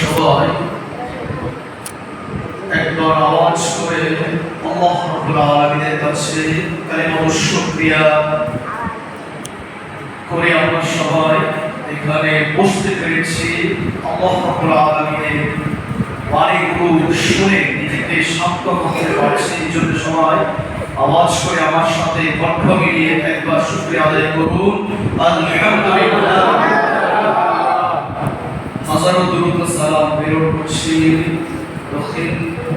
সবাই একবার আওয়াজ করে আল্লাহ রাব্বুল আলামিনের কাছে কালিমা শুকরিয়া করে আমরা সবাই এখানে বসতে পেরেছি আল্লাহ রাব্বুল শুনে নিজেকে শান্ত করতে পারছি জন্য সবাই আওয়াজ করে আমার সাথে কণ্ঠ মিলিয়ে একবার শুকরিয়া আদায় করুন। আলহামদুলিল্লাহ। হাজারো দুরুদ সালাম প্রেরণ করছি। দক্ষিণ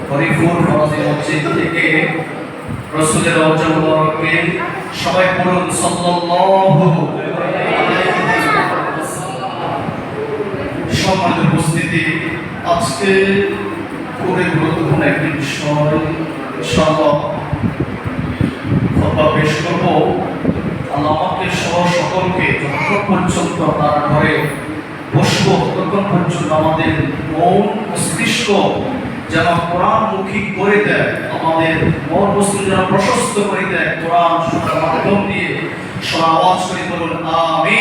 হরিপুর ফরাজি মসজিদ থেকে রসুলের মুবারকে সবাই পড়ুন সাল্লাল্লাহু সম্মানিত উপস্থিতি আজকে খুবই গুরুত্বপূর্ণ একটি বিষয়। খোদবা পেশ করব আমাকে সহ সকলকে যতক্ষণ পর্যন্ত তার ঘরে বসবো ততক্ষণ পর্যন্ত আমাদের মন মস্তিষ্ক যেন কোরআনমুখী করে দেয়, আমাদের মন মস্তিষ্ক যেন প্রশস্ত করে দেয়, কোরআন শোনার মাধ্যম দিয়ে। সব আওয়াজ করে বলুন আমি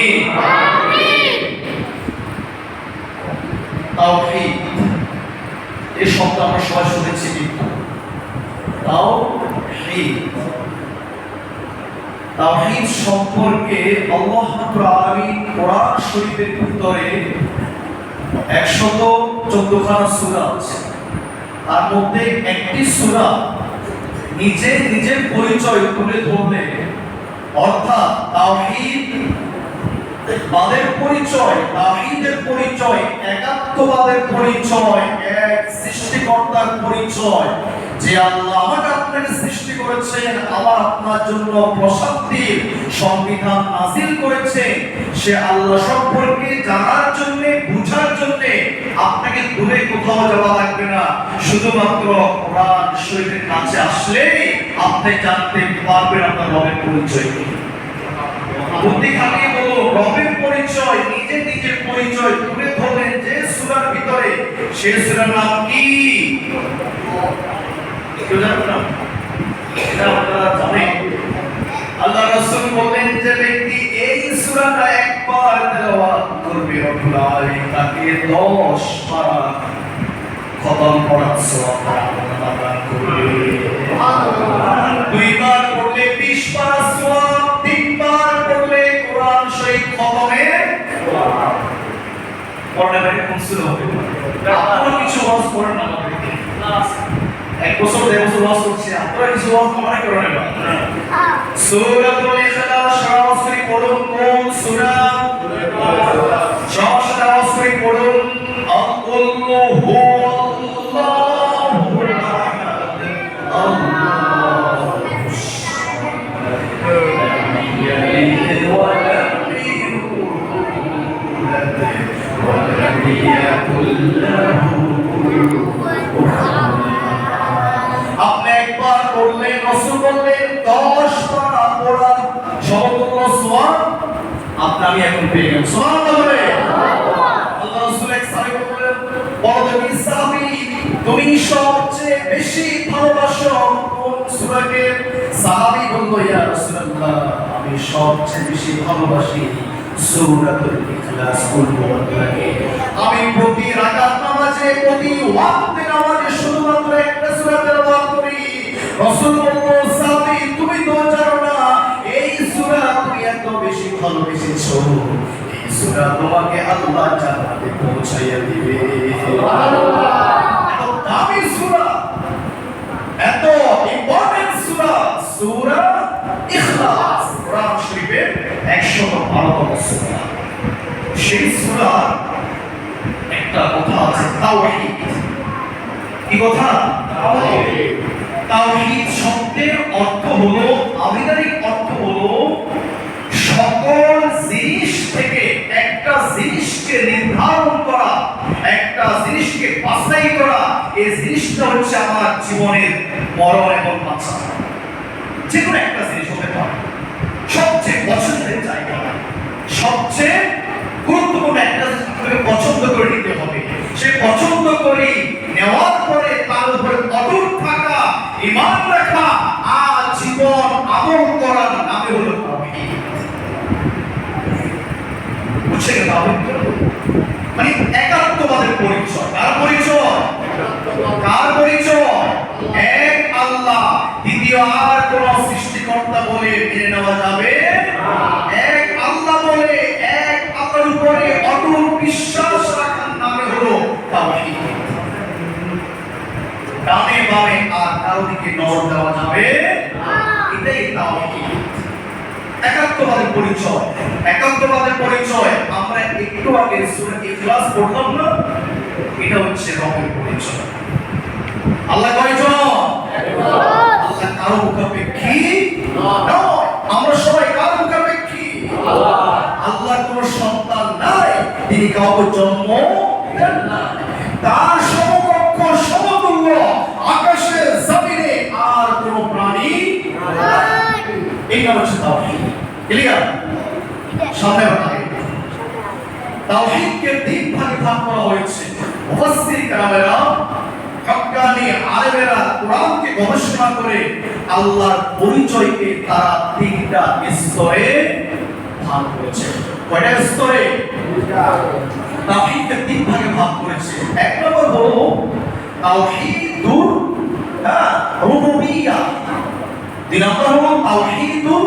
এই শব্দ আমরা সবাই শুনেছি কিন্তু। তাওহীদ। সম্পর্কে আল্লাহ রাব্বুল কোরআন শরীফের ভিতরে 114 চোদ্দখানা সুরা আছে। তার মধ্যে একটি সুরা নিজে নিজের পরিচয় তুলে ধরলে, অর্থাৎ তাওহীদ, বাদের পরিচয়, তাওহীদের পরিচয়, একাত্মবাদের পরিচয়, এক সৃষ্টিকর্তার পরিচয়। যে আল্লাহ আমাকে আপনাকে সৃষ্টি করেছেন, আমার আপনার জন্য প্রশান্তির সংবিধান নাজিল করেছেন সে আল্লাহ সম্পর্কে জানার জন্য, বুঝার জন্য আপনাকে দূরে কোথাও যাওয়া লাগবে না। শুধুমাত্র কোরআন শরীফের কাছে আসলেই আপনি জানতে পারবেন আপনার রবের পরিচয়। বুদ্ধি খাটিয়ে বলো রবের পরিচয়, নিজে নিজের পরিচয় তুলে ধরলেন যে সূরার ভিতরে। সে সূরার নাম কি? এটা আপনারা জানেন। আল্লাহ রাসূল বললেন যে ব্যক্তি এই সূরাটা একবার তেলাওয়াত করবে রব্বুল আলামিন, তাকে 10 পারা খতম করার সওয়াব আল্লাহ দান করবে। দুইবার পড়লে 20 পারা সওয়াব, তিনবার পড়লে কোরআন শরীফ খতমের পড়লে ভাই কোন সূরা কিছু না এক বছর, দেড় বছর ওয়াজ করছি, আপনারা কিছু ওয়াজ মনে করেন না সূরাতুল ইখলাস সরাসরি পড়ুন কোন সূরা। সরাসরি পড়ুন আল্লাহু আল্লাহু এখন পেয়ে তুমি সবচেয়ে বেশি ভালোবাসো কোন সূরাকে? সাহাবী বলল, ইয়া রাসূলুল্লাহ, আমি সবচেয়ে বেশি ভালোবাসি সূরাতুল ইখলাস বলব আপনাকে আমি প্রতি রাকাত নামাজে, প্রতি ওয়াক্তে নামাজে শুধুমাত্র একটা সূরা তেলাওয়াত করি। রাসূল বলল, সাহাবী, তুমি তো বেশি ভালোবেসেছো এই সূরা তোমাকে আল্লাহ জান্নাতে পৌঁছাইয়া দিবে। দামি এত ইম্পর্টেন্ট ইখলাস। কোরআন শরীফের 112 তম সূরা। সেই সূরা একটা কথা আছে, তাওহীদ। কি কথা? তাওহীদ। তাওহীদ শব্দের অর্থ হলো আবিধানিক অর্থ হলো সকল জিনিস থেকে একটা জিনিসকে নির্ধারণ করা, একটা জিনিসকে বাছাই করা, এই জিনিসটা হচ্ছে আমার জীবনের মরণ এবং বাঁচা। যে কোনো একটা জিনিস হতে পারে। সবচেয়ে পছন্দের জায়গা। সবচেয়ে গুরুত্বপূর্ণ একটা জিনিস পছন্দ করে নিতে হবে। সে পছন্দ করে নেওয়ার পরে তার উপরে অটুট থাকা, ইমান রাখা, আর জীবন আমল করার নামে হলো হবে মানে একাত্মবাদের পরিচয়। কার পরিচয়? কার পরিচয়? এক আল্লাহ। দ্বিতীয় আর কোন সৃষ্টিকর্তা বলে মেনে নেওয়া যাবে এক আল্লাহ বলে, এক আল্লাহর উপরে অটল বিশ্বাস রাখার নামে হলো তাওহীদ। ডানে বামে আর কারও দিকে নজর দেওয়া যাবে এটাই তাওহীদ। একাত্মবাদের পরিচয় একাত্মবাদের পরিচয়। আমরা একটু আগে সূরা পড়লাম না? এটা হচ্ছে রবের পরিচয়। আল্লাহ কয়জন কারও মুখাপেক্ষী আমরা সবাই কারও মুখাপেক্ষী? আল্লাহ কোনো সন্তান নাই, তিনি কাউকে জন্ম তার সমকক্ষ সমতুল্য আকাশে জমিনে আর কোনো প্রাণী এই নাম হচ্ছে তাওহীদ। ক্লিয়ার সামনে বাড়াই তাওহীদকে তিন ভাগে ভাগ করা হয়েছে। মুফাসসির কালামেরা হক্কানি আলেমেরা কোরআনকে গবেষণা করে আল্লাহর পরিচয়কে তারা তিনটা স্তরে ভাগ করেছে। কয়টা স্তরে? তাওহীদকে তিন ভাগে ভাগ করেছে। এক নম্বর হলো তাওহীদুর হ্যাঁ রুবুবিয়্যা দুই নম্বর হলো তাওহীদুল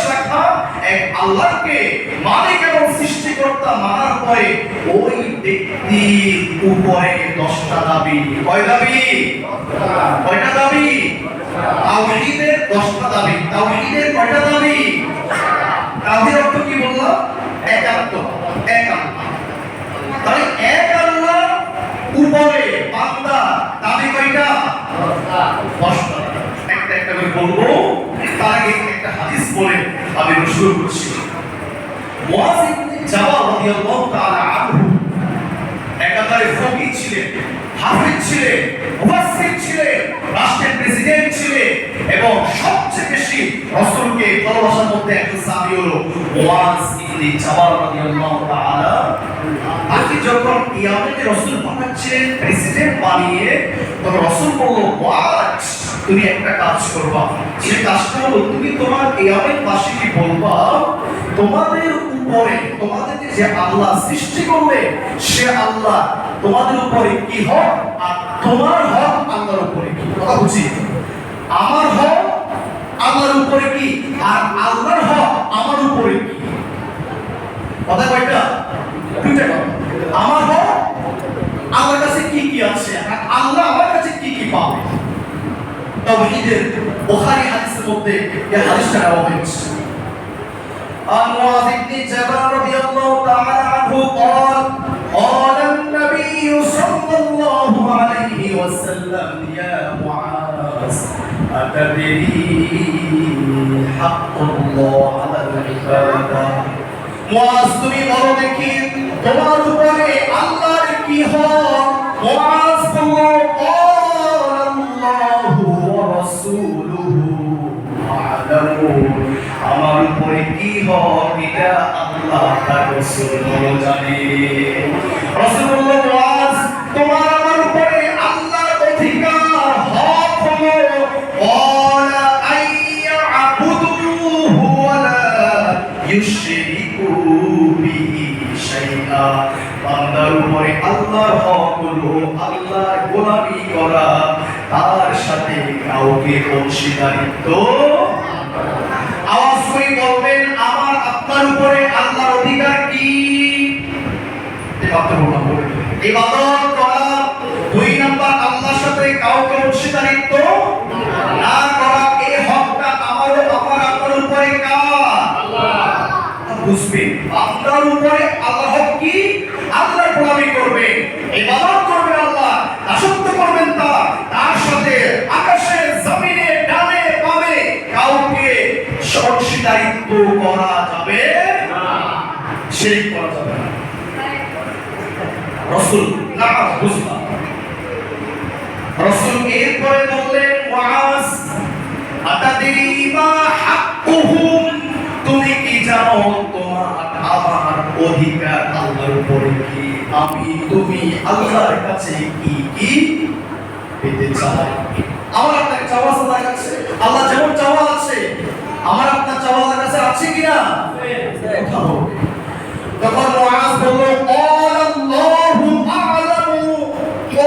এক আল্লাহকে মালিক এবং সৃষ্টিকর্তা মানার পরে ওই ব্যক্তির উপরে দশটা দাবি। কয় দাবি? কয়টা দাবি? তাওহীদের দশটা দাবি। তাওহীদের কয়টা দাবি? তাওহীদ অর্থ কি বললাম একাত্ম এক আল্লাহ তাহলে এক আল্লাহ উপরে বান্দা দাবি কয়টা? দশটা। একটা একটা করে বলব। তার আগে একটা হাদিস বলে আমি শুরু করছি। জাবাল প্রেসিডেন্ট এবং সবচেয়ে বেশি যখন প্রেসিডেন্ট বানিয়ে তখন তুমি একটা কাজ করবা। সে কাজটা হলো তুমি তোমার ইয়ামেন বাসীকে বলবা, তোমাদের উপরে তোমাদের যে আল্লাহ সৃষ্টি করবে, সে আল্লাহ তোমাদের উপরে কি হক আর তোমার হক আল্লাহর উপরে কি? কথা বুঝি? আমার হক আল্লাহর উপরে কি আর আল্লাহর হক আমার উপরে কি? কথা কয়টা? দুইটা কথা। আমার হক আল্লাহর কাছে কি কি আছে আর আল্লাহ আমার কাছে কি কি পাবে? তাওহীদের বুখারী হাদিসের মধ্যে এই হাদিসটা নেওয়া হয়েছে عن معاذ بن جبل رضي الله تعالى عنه قال قال النبي صلى الله عليه وسلم يا معاذ أتدري حق الله على العبادة মুআজ তুমি বলো দেখি তোমার উপরে আল্লাহর কি হক মুআজ বলল আমার উপরে কি হক এটা আল্লাহ তার রসুল জানে রসুল্লাহ তোমার আমার উপরে আল্লাহর অধিকার হক হলো আল্লাহর হক হলো, আল্লাহর গোলামি করা। কাউকে অংশীদারিত্ব আওয়াজ করে বলবেন, আমার আপনার উপরে আল্লাহর অধিকার কি? ইবাদত করা, দুই নাম্বার, আল্লাহর সাথে কাউকে অংশীদারিত্ব না করা এই হকটা আমারও, আমার আপনার উপরে কার? বুঝবেন আপনার উপরে আল্লাহ কি? আল্লাহর গোলামি করবে। ইবাদত করবে আল্লাহ দাসত্ব করবেন তার তার সাথে আকাশে জমিনে ডানে বামে কাউকে অংশীদারিত্ব করা যাবে? শিরক করা যাবে না। রসুল না বুঝলাম রসুল এরপরে বললেন মুআজ আতাদিরি মা হাক্কুহুম? তুমি কি জানো তোমার আমার অধিকার আল্লাহর উপরে কি? আমি তুমি আল্লাহর কাছে কি কি পেতে চাই? আমার আপনার চাওয়া আছে আল্লাহ যেমন চাওয়া আছে আমার আপনার চাওয়ালার কাছে আছে কিনা? তখন বলল আল্লাহু আ'লামু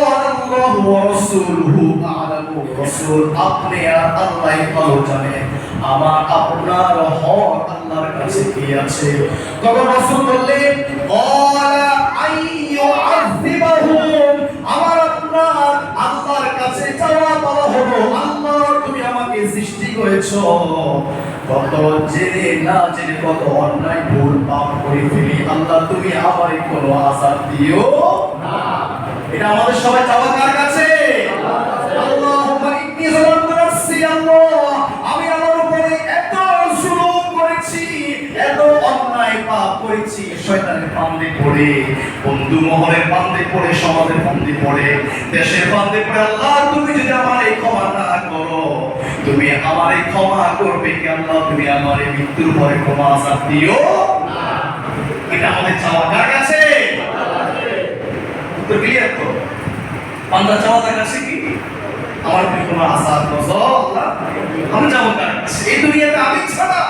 আল্লাহু রাসূলুহু আ'লামু রাসূল। আপনি আর ভালো জানেন, আমার আপনার হক আল্লাহর কাছে কি আছে? তখন রাসূল বললেন ক্বালা আমার সৃষ্টি করেছ। কত জেনে না জেনে কত অন্যায় ভুল পাপ করে ফেলি। আল্লাহ, তুমি আমারে কোনো আজাদ দিও এটা আমাদের সবাই চাওয়া কার কাছে? আমি আমার উপরে এত করেছি, এত অন্যায় পাপ করেছি, শয়তানের ফান্দে পড়ে, বন্ধু মহলের ফান্দে পড়ে, সমাজের ফান্দে পড়ে, দেশের ফান্দে পড়ে। আল্লাহ, তুমি যদি আমার এই ক্ষমা না করো তুমি আমারে ক্ষমা করবে কি আল্লাহ? তুমি আমারে মৃত্যুর পরে ক্ষমা আসার দিও? এটা আমাদের চাওয়া কার কাছে? উত্তর ক্লিয়ার তো? বান্দা চাওয়া কাছে কি? আমার ক্ষমা আসার আল্লাহ আমি যাব কার কাছে এই দুনিয়াতে আমি ছাড়া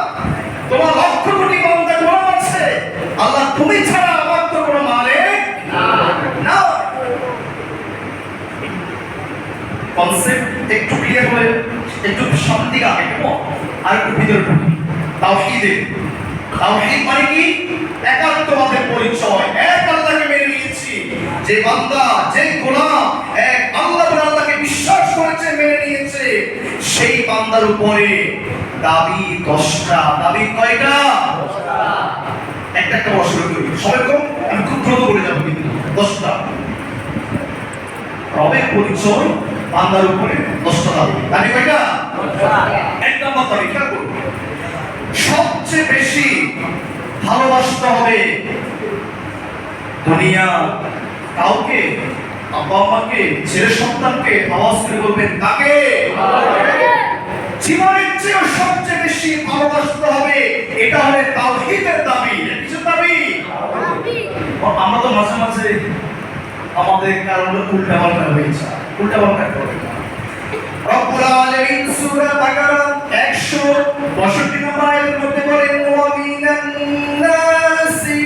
তোমার লক্ষ কোটি বান্দা গোলাম আছে আল্লাহ তুমি ছাড়া আমার তো কোনো মালিক না কনসেপ্ট একটু ক্লিয়ার হলে একটু সামনের দিকে আগে আর একটু ভিতরে ঢুকি। তাওহীদে তাওহীদ মানে কি? একাত্মবাদের পরিচয়। এক আল্লাহকে মেনে নিয়েছি। যে বান্দা, যে গোলাম, এক আল্লাহ আল্লাহকে বিশ্বাস করেছে, মেনে নিয়েছে। সেই বান্দার উপরে দাবি দশটা। দাবি কয়টা? একটা একটা বছর করি। সবাই কম আমি খুব দ্রুত বলে যাব কিন্তু। দশটা। রবের পরিচয় বান্দার উপরে দশটা দাবি দাবি কয়টা এক নম্বর করুন। সবচেয়ে বেশি ভালোবাসতে হবে দুনিয়া কাউকে আব্বা আম্মাকে ছেলে সন্তানকে আওয়াজ করে বলবেন কাকে? জীবনের চেয়ে সবচেয়ে বেশি ভালোবাসতে হবে এটা হলে তাওহীদের দাবি। কিছু দাবি? আমরা তো মাঝে মাঝে আমাদের কারণে উল্টা পাল্টা হয়েছে উল্টা পাল্টা করে রব্বুল আলামিন সূরা বাকারা 162 নম্বর আয়াতের মধ্যে বলেন ওয়া মিনান নাসি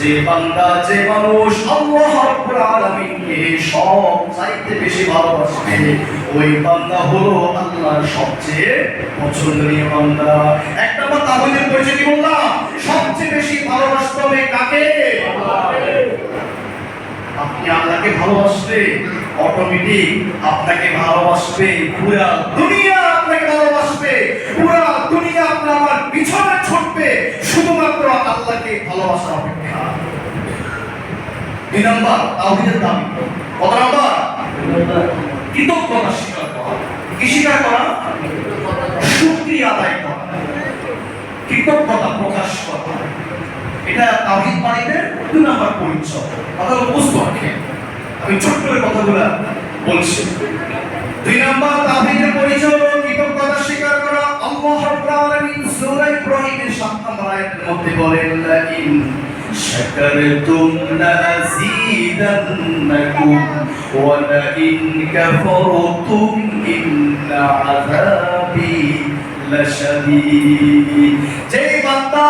যে বান্দা, যে মানুষ আল্লাহ রাব্বুল আলামিনকে সব চাইতে বেশি ভালোবাসে, ওই বান্দা হলো আল্লাহর সবচেয়ে পছন্দনীয় বান্দা। একটা বা তাহলে পরিচয় কি বললাম? সবচেয়ে বেশি ভালোবাসতে হবে কাকে? আপনি আল্লাহকে ভালোবাসবে অটোমেটিক আপনাকে ভালোবাসবে পুরা দুনিয়া আপনাকে ভালোবাসবে পুরা দুনিয়া আপনার আমার পিছনে ছুটবে শুধুমাত্র আল্লাহকে ভালোবাসা অপেক্ষা। দুই নম্বর তাওহীদের দাবি। কত নম্বর? কৃতজ্ঞতা স্বীকার করা। কি স্বীকার করা? শুকরিয়া আদায় করা। কৃতজ্ঞতা প্রকাশ করা। এটা তাওহীদ মানিতে দুই নম্বর পরিচয় কথাগুলো বুঝতে আমি ছোট্ট করে কথাগুলো বলছি। দুই নম্বর তাওহীদের পরিচয় কৃতজ্ঞতা স্বীকার করা। আল্লাহ রাব্বুল আলামিন সূরা ইব্রাহিমের 7 নম্বর আয়াতের মধ্যে বলেন লা ইন শাকারতুম লাযীদান্নাকুম ওয়া লা ইন কাফারতুম ইন্না আযাবি লাশাদীদ. বান্দা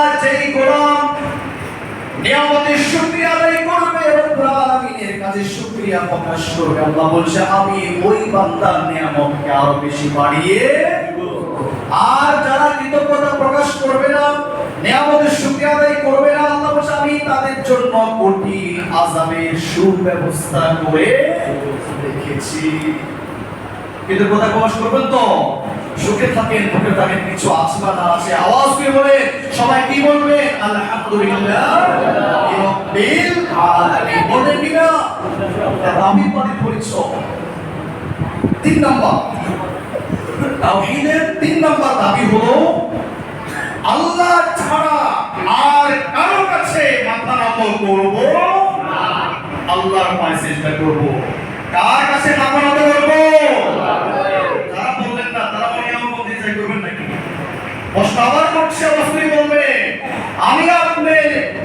নিয়ামতের শুকরিয়া আদায় করবে রব্বুল আলামিনের কাছে শুকরিয়া প্রকাশ করবে। আল্লাহ বলছে, আমি ওই বান্দার নিয়ামতকে আরও বেশি বাড়িয়ে আর যারা কৃতজ্ঞতা প্রকাশ করবে না, নিয়ামতের শুকরিয়া আদায় করবে না, আল্লাহ বলছে, আমি তাদের জন্য কঠিন আযাবের সুব্যবস্থা করে রেখেছি। কৃতজ্ঞতা প্রকাশ করবেন তো? সুখে থাকেন ভুখে থাকেন, কিছু আছে বা না আছে, আওয়াজ করে বলে, সবাই কি বলবে? আলহামদুলিল্লাহ। আমি পরে পরিচয়। তিন নম্বর। তাওহীদের তিন নম্বর দাবি হলো, আল্লাহ ছাড়া আর কারও কাছে মাথা নত করব না। আল্লাহর পায়ে চেষ্টা করব। কার কাছে মাথা নত করব? তারা প্রশ্ন আবার করছে অবশ্যই বলবে, আমি আপনি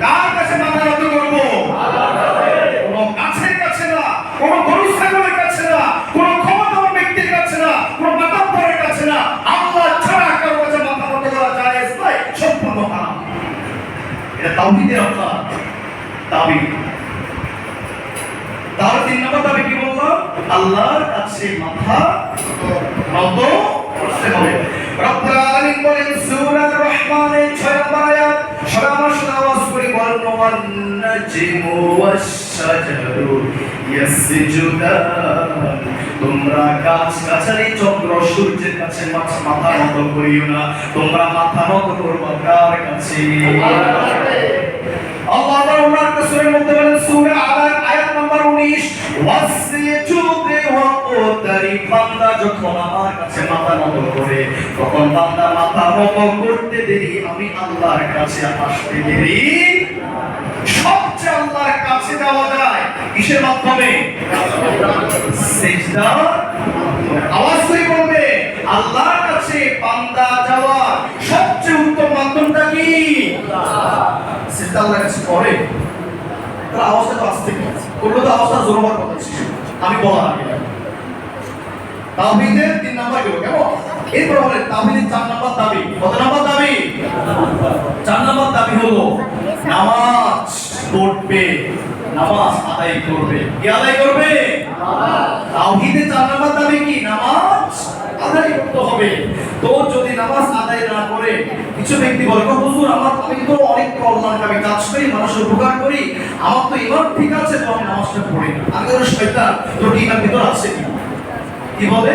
কার কাছে মাথা নত কোনো গাছের কাছে না, কোনো গরু ছাগলের কাছে না, কোনো ক্ষমতাবান ব্যক্তির কাছে না, কোনো মাতাব্বরের কাছে না। আল্লাহ ছাড়া কারও কাছে মাথা নত করা যায় নাই সম্পূর্ণ হারাম। তাওহীদের আপনার দাবি তাহলে তিন নম্বর দাবি কি বললাম আল্লাহর কাছে মাথা নত করতে হবে। রব্বুল আলামিন বলেন সূরা রহমানের 6 নম্বর আয়াত সাথে আওয়াজ করে বলেন, ওয়ান নাজমু ওয়াশ-শাজারু ইয়াসজুদান তোমরা গাছ গাছালি চন্দ্র, সূর্যের কাছে মাথা নত করিও না। তোমরা মাথা নত করবা কার কাছে। আল্লাহ ওনার আয়াত নাম্বার 19 আল্লাহর কাছে আসতে দেরি। সবচেয়ে আল্লাহর কাছে যাওয়া যায় কিসের আওয়াজ করে বলবে সবচেয়ে উত্তম মাধ্যমটা কি? আল্লাহর কাছে করে তাহলে আওয়াজটা তো আসতে করলে তো আওয়াজটা জোর হওয়ার কথা আমি বলার আগে তাওহীদের তিন নাম্বার গেল কেমন? এরপর বলে তাওহীদের চার নাম্বার দাবি। কত নাম্বার দাবি? চার নাম্বার দাবি হলো, নামাজ পড়বে, নামাজ আদায় করবে। কি আদায় করবে? তাওহীদের চার নাম্বার দাবি কি? নামাজ আদায় করতে হবে। তো যদি নামাজ আদায় না করে, কিছু ব্যক্তি বলে হুজুর, আমার, আমি তো অনেক কল্যাণকামী কাজ করি, মানুষের উপকার করি, আমার তো ইমান ঠিক আছে, তো আমি নামাজটা পড়ি আমি তো শয়তান তো ভিতর আছে কি? বলে?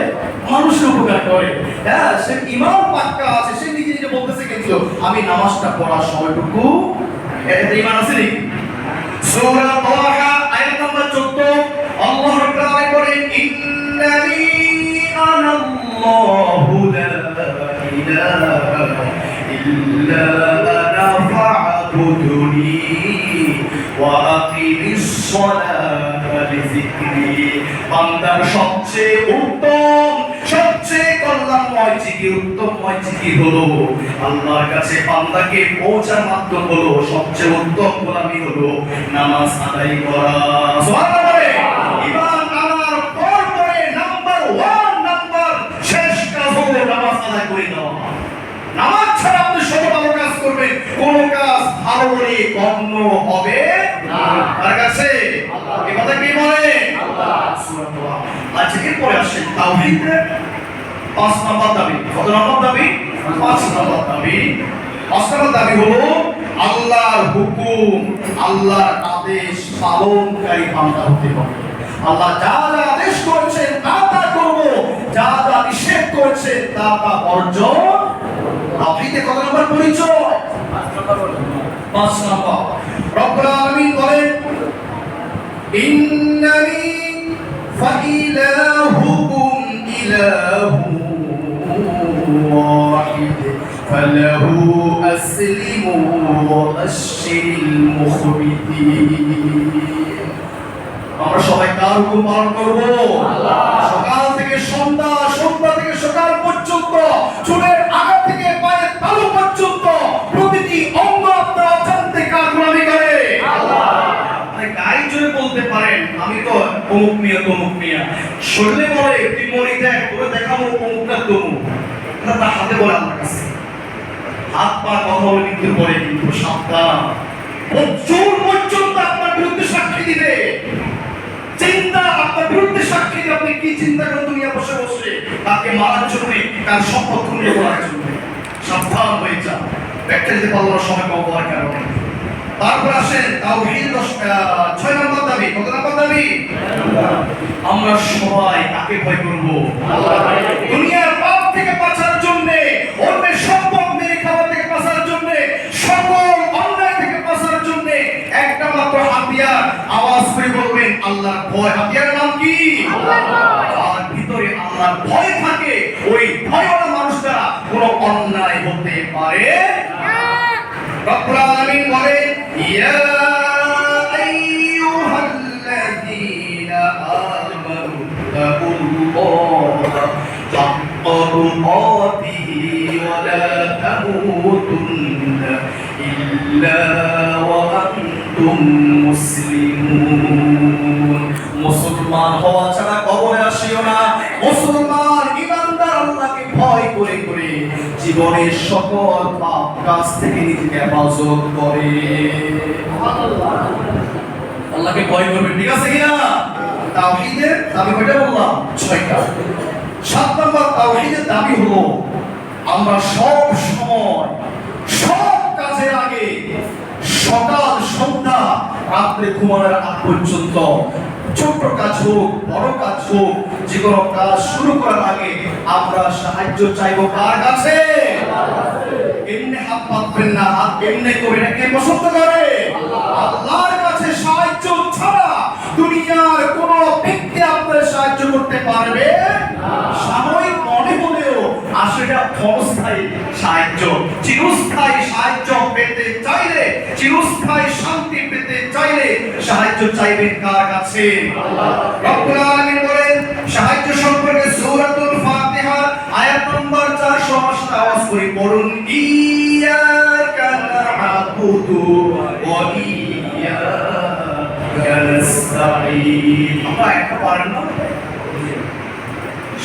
মানুষের উপকার করে। হ্যাঁ সে ইমান পাক্কা আছে, সে নিজে নিজে বলতেছে কিন্তু, আমি নামাজটা পড়ার সময়টুকু এটাতে ইমান আছে লা ইলাহা ইল্লা আনা ফা'বুদুনি ওয়া আকিমিস সালাতা লিযিকরি বান্দার সবচেয়ে উত্তম, সবচেয়ে কল্যাণময় চিকি উত্তমময় চিকি হলো, আল্লাহর কাছে বান্দাকে পৌঁছার মাধ্যম হলো, সবচেয়ে উত্তম গোলামি হলো নামাজ আদায় করা বলে ইমান আনার পর পরে নাম্বার ওয়ান নাম্বার শেষ কাজ হলো নামাজ আদায় করে দেওয়া নামাজ ছাড়া আপনি শত ভালো কাজ করবেন কোন কাজ ভালো বলে গণ্য হবে না। তার কাছে? এ কথা কি বলে? আল্লাহ। আচ্ছা এরপরে আসেন তাওহীদের পাঁচ নম্বর দাবি। কত নম্বর দাবি? পাঁচ নম্বর দাবি। পাঁচ নম্বর দাবি হলো আল্লাহর হুকুম আল্লাহর আদেশ পালনকারী বান্দা হতে হবে। আল্লাহ যা যা আদেশ করেছেন তা তা করব। যা যা নিষেধ করেছেন তা তা বর্জন তাওহীদের কত নম্বর পরিচয় পাঁচ নম্বর রব্বুল আলামিন বলেন ইন্নানি فإلهكم إله واحد فله أسلموا وبشر المخبتين আমরা সবাই কার হুকুম পালন করব সকাল থেকে সন্ধ্যা সন্ধ্যা থেকে সকাল পর্যন্ত শরীরে বলে, তুই মরি দেখ তোরে দেখাবো অমুকটা তমুক। এটা তার হাতে বলে আমার কাছে। হাত পা কথা বলে কিন্তু বলে কিন্তু সাবধান। চোর পর্যন্ত আপনার বিরুদ্ধে সাক্ষী দিবে। চিন্তা, আপনার বিরুদ্ধে সাক্ষী দিয়ে আপনি কি চিন্তা করেন দুনিয়া বসে বসে? তাকে মারার জন্য, তার সম্পদ খুঁজে করার জন্য। সাবধান হয়ে ব্যাখ্যা দিতে পারল না সময় কম হওয়ার কারণে। তারপর আসেন তাওহীদ ছয় নম্বর দাবি। কত নম্বর দাবি? আমরা সবাই কাকে ভয় করব। দুনিয়ার পাপ থেকে বাঁচার জন্য, অন্যের সম্পদ মেরে খাওয়া থেকে বাঁচার জন্য, সকল অন্যায় থেকে বাঁচার জন্য একটা মাত্র হাতিয়ার। আওয়াজ করে বলবেন, আল্লাহর ভয়। হাতিয়ারের নাম কি? আর ভিতরে আল্লাহর ভয় থাকে। ওই ভয়ওয়ালা মানুষ দ্বারা কোনো অন্যায় হতে পারে বলেন ইয়া আইয়ুহাল্লাযীনা আমানু তাকুল্লাহা হাক্কা তুকাতিহি ওয়া লা তামুতুন্না ইল্লা ওয়া আনতুম মুসলিমুন মুসলমান হওয়া ছাড়া কবরে আসিও না মুসলমান জীবনের সকল পাপ কাছ থেকে নিজেকে হেফাজত করে। আল্লাহকে ভয় করবে ঠিক আছে কিনা? তাওহীদের দাবি কয়টা বললাম? ছয়টা। সাত নম্বর তাওহীদের দাবি হলো, আমরা সব সময়, সব কাজের আগে সকাল, সন্ধ্যা, রাত্রে ঘুমানোর আগ পর্যন্ত ছোট্ট কাজ হোক, বড় কাজ হোক, যে কোনো কাজ শুরু করার আগে আমরা সাহায্য চাইব কার কাছে? এমনি হাত পাতবেন না, হাত এমনি করে না কে পছন্দ করে। আল্লাহর কাছে সাহায্য ছাড়া দুনিয়ার কোন ব্যক্তি আপনার সাহায্য করতে পারবে সাময়িক মনে হলেও ক্ষণস্থায়ী সাহায্য, চিরস্থায়ী সাহায্য পেতে চাইলে, চিরস্থায়ী শান্তি পেতে চাইলে সাহায্য চাইবেন কার কাছে? রব্বুল আলামিন বলেন, সাহায্য সম্পর্কে সূরাতুল ফাতিহা, আয়াত নম্বর 400 আওয়াজ করে পড়ুন, ইয়াকা না'বুদু ওয়া ইয়াকা নাস্তাঈন। আমরা একটা পারেন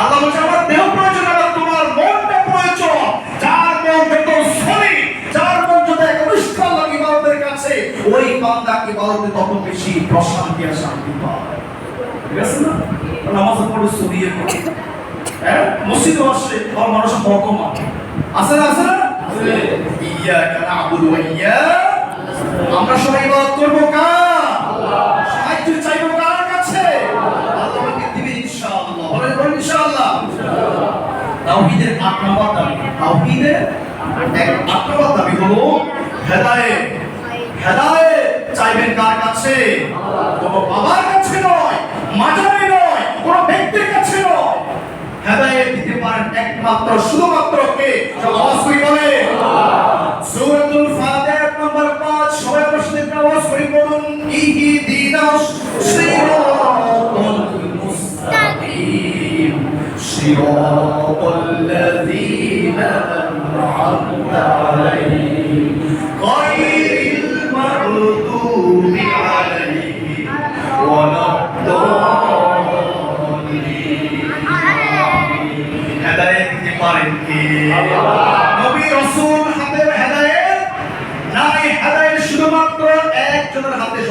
আল্লাহ বলছে, আমার দেহ প্রয়োজন তোমার মনটা প্রয়োজন। যার মন যত যার মন যত একনিষ্ঠ ইবাদতের কাছে, ওই বেশি প্রশান্তি আর শান্তি পায়। ঠিক আছে না? নামাজ পড়ে হ্যাঁ? মসজিদে আসছে আর মানুষ আছে না আছে না? ইয়াকা না'বুদু ওয়া ইyyaka আমরা সবাই ইবাদত করব কার সাহায্য চাইব কার কাছে আল্লাহ আমাকে দিবে ইনশাআল্লাহ বলেন বলেন ইনশাআল্লাহ তাওহীদের নম্বর দাবি। তাওহীদের দাবি হলো, হেদায়েত। হেদায়েত চাইবেন কার কাছে? কোনো বাবার কাছে নয়, মাজারে নয়, কোনো ব্যক্তির কাছে নয়। হেদায়েত দিতে পারেন একমাত্র, শুধুমাত্র কে?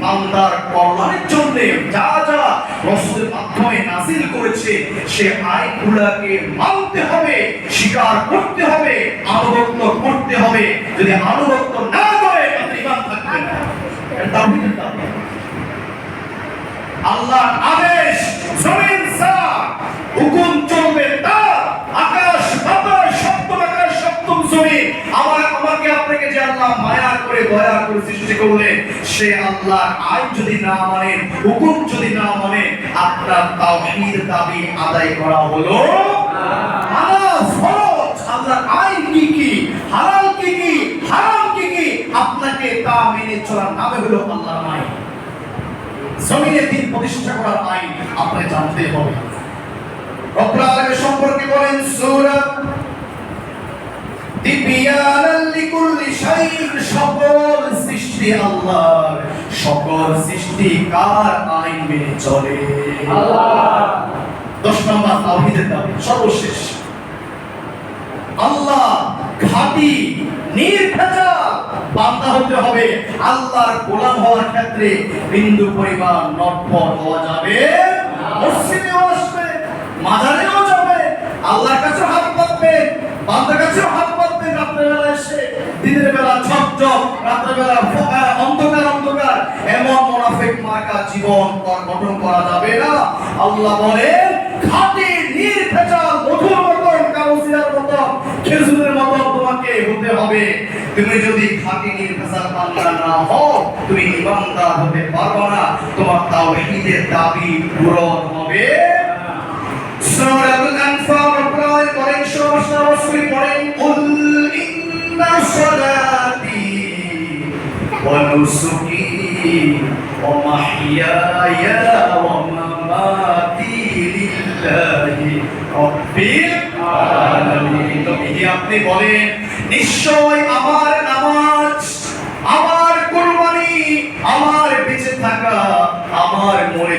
বান্দার কল্যাণের জন্য যা যা রসুলের মাধ্যমে নাজিল করেছে, সে আইনগুলোকে মানতে হবে, স্বীকার করতে হবে, আনুগত্য করতে হবে। যদি আনুগত্য না করে ইমান থাকবে না। এটা আল্লাহর আদেশ, জমিন হুকুম চলবে তার, আকাশ, বাতাস, সপ্তম আকাশ, সপ্তম জমিন। আমার, আমাকে আপনাকে যে আল্লাহ মায়া করে দয়া করে সৃষ্টি করলেন সে আল্লাহর আইন যদি না মানে হুকুম যদি না মানে আপনার তাওহীদ দাবি আদায় করা হলো মানা ফরজ, আল্লাহর আইন কি কি? হালাল কি কি? হারাম কি কি? আপনাকে তা মেনে চলার নামে হলো আল্লাহর আইন। জমিনে দিন প্রতিষ্ঠা করার আইন আপনাকে জানতে হবে। রব্বুল আলামিন সম্পর্কে বলেন, সূরা সকল সৃষ্টি আল্লাহর সকল সৃষ্টি কার আইন মেনে চলে? দশ নম্বর তাওহীদের দাবি সর্বশেষ। আল্লাহ খাঁটি নির্ভেজাল বান্দা হতে হবে। আল্লাহর গোলাম হওয়ার ক্ষেত্রে বিন্দু পরিমাণ নটফট হওয়া যাবে। মসজিদেও আসবে মাজারেও যাবে। আল্লাহর কাছে হাত পাতবে বান্দার কাছে হাত রাত্রেবেলা এসে, দিনের বেলা ঝকঝক, রাত্রেবেলা অন্ধকার অন্ধকার। এমন মুনাফিক মার্কা জীবন গঠন করা যাবে না। আল্লাহ বলেন, খাঁটি, নির্ভেজাল, মধুর মতন, কাউসিয়ার মতন, খেজুরের মতন তোমাকে হতে হবে। তুমি যদি খাঁটি, নির্ভেজাল বান্দা না হও, তুমি ইমানদার হতে পারবে না। তোমার তাওহীদের দাবি পূরণ হবে। সূরাতুল আনফাল পড়েন সমস্ত পড়েন কুল ইন্না সালাতি। ওয়া নুসুকি ওয়া মামাতি লিল্লাহি আলামিন। তো যদি আপনি বলেন, নিশ্চয় আমার নামাজ, আমার কুরবানি, আমার বেঁচে থাকা, আমার মরে